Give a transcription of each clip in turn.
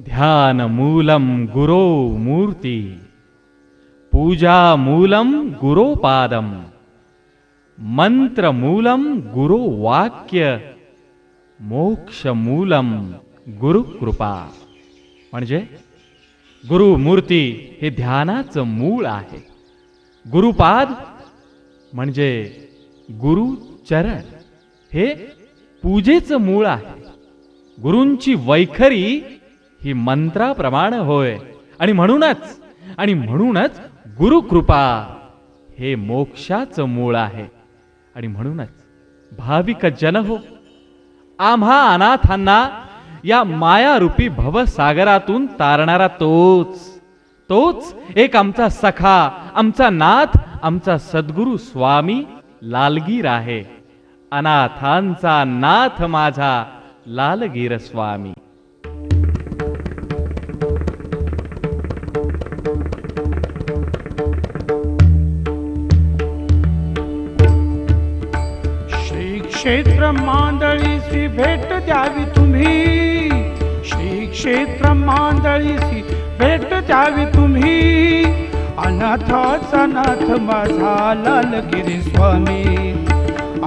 ध्यान मूलम गुरो मूर्ति। पूजा मूलम गुरोपादम। मंत्र मूलम गुरो वाक्य मोक्ष मूलम गुरु कृपा म्हणजे गुरुमूर्ती हे ध्यानाचं मूळ आहे। गुरुपाद म्हणजे गुरुचरण। हे पूजेचं मूळ आहे। गुरूंची वैखरी ही मंत्राप्रमाण होय. आणि म्हणूनच आणि म्हणूनच गुरुकृपा हे मोक्षाचं मूळ आहे. आणि म्हणूनच भाविक जन हो आम्हा अनाथांना या मायारूपी भवसागरातून तारणारा तोच तोच एक आमचा सखा आमचा नाथ आमचा सद्गुरु स्वामी लालगीर आहे. अनाथांचा नाथ माझा लालगीर स्वामी. क्षेत्र मांदळीसी भेट द्यावी तुम्ही. श्री क्षेत्र मांदळीसी भेट द्यावी तुम्ही. अनाथाचा नाथ माझा लालगिरी स्वामी.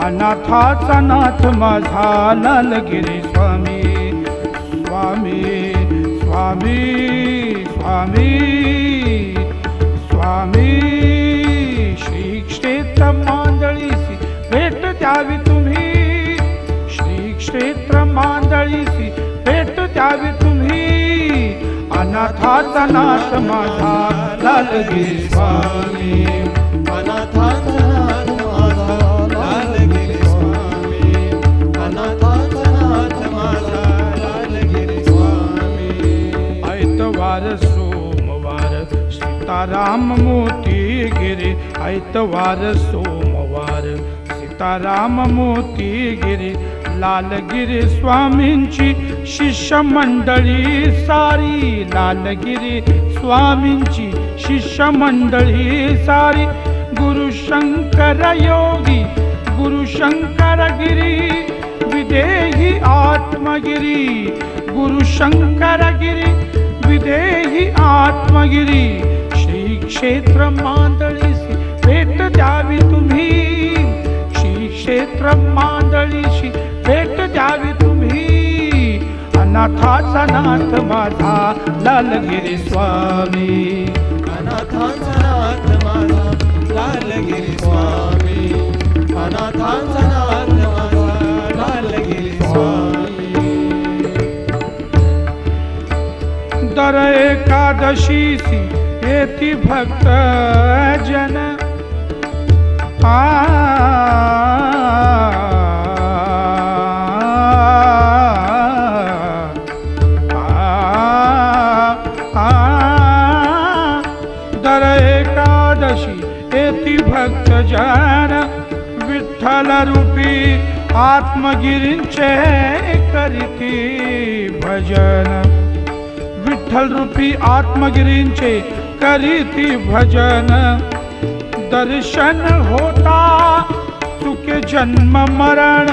अनाथाचा नाथ माझा लालगिरी स्वामी स्वामी. स्वामी स्वामी स्वामी. क्षेत्र मांदळीसी भेट द्यावी तुम्ही. अनाथाचा नाथ माझा लालगिरी स्वामी. अनाथाचा नाथ माझा लालगिरी स्वामी. अनाथाचा नाथ माझा लालगिरी स्वामी. ऐतवार सोमवार सीताराम मोती गिरी. ऐतवार सोमवार सीताराम मोती गिरी. लालगिरी स्वामींची शिष्य मंडळी सारी. लालगिरी स्वामींची शिष्य मंडळी सारी. गुरु शंकर योगी गुरु विदेही आत्मगिरी. गुरु शंकर विदेही आत्मगिरी. श्री क्षेत्र मांदळीसी भेट द्यावी तुम्ही. क्षेत्र मांदळीशी भेट द्यावी तुम्ही. अनाथाचा नाथ माझा लालगिरी स्वामी. अनाथाचा नाथ माझा लालगिरी स्वामी. अनाथाचा नाथ माझा लालगिरी स्वामी. दर एकादशीसी येती भक्त जन. आ आ, विठ्ठल रूपी आत्मगिरींचे करीती भजन. विठ्ठल रूपी आत्मगिरींचे करीती भजन. दर्शन होता सुखे जन्म मरण.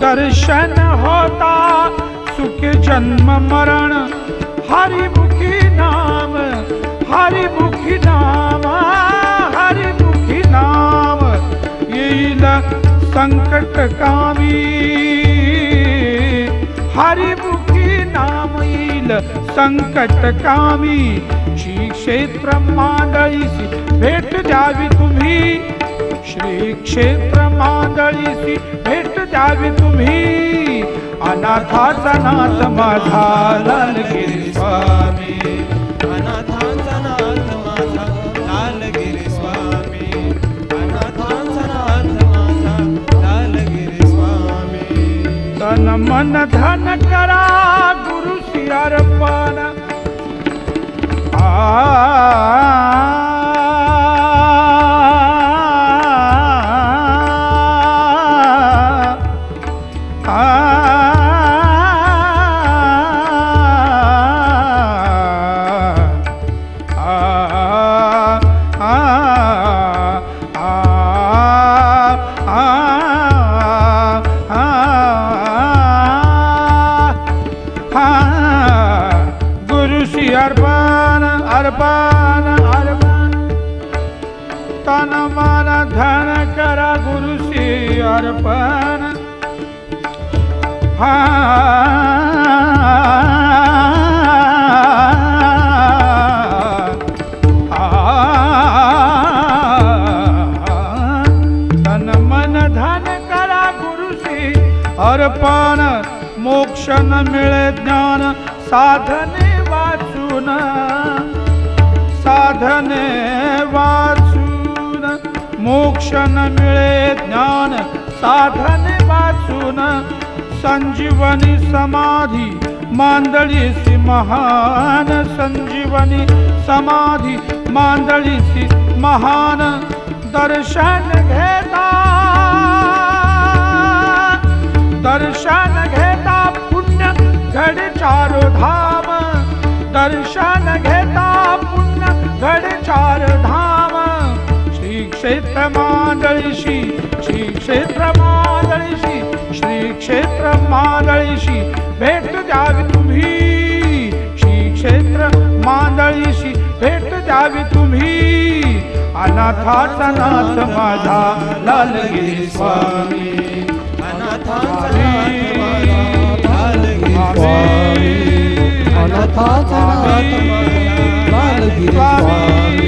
दर्शन होता सुखे जन्म मरण. हरिमुखी नाम हरिमुखी नाम. संकट कामी हरिमुखी नाम येईल संकट कामी श्री क्षेत्र मांदळीसी भेट द्यावी तुम्ही। श्री क्षेत्र मांदळीसी भेट द्यावी तुम्ही। अनाथाचा नाथ माझा स्वामी। ಮನ ಧನ ಕರ ಗುರು ಶಿರಪ್ಪನ ಆ तन मन धन करा गुरुशी अर्पण। हा। तन मन धन करा गुरुशी अर्पण। मोक्ष न मिळे ज्ञान साधन शिक्षण मिळे ज्ञान साधने वाचून संजीवनी समाधी मांदळीसी महान संजीवनी समाधी मांदळीसी महान दर्शन घेता. दर्शन घेता पुण्य घड चार धाम दर्शन घेता पुण्य घड चार धाम. क्षेत्र मांदळीशी श्री क्षेत्र मांदळीशी श्री क्षेत्र मांदळीशी भेट द्यावी तुम्ही. श्री क्षेत्र मांदळीशी भेट द्यावी तुम्ही अनाथाचा नाथ माझा लालगिरी स्वामी. अनाथांचा नाथ लालगिरी स्वामी.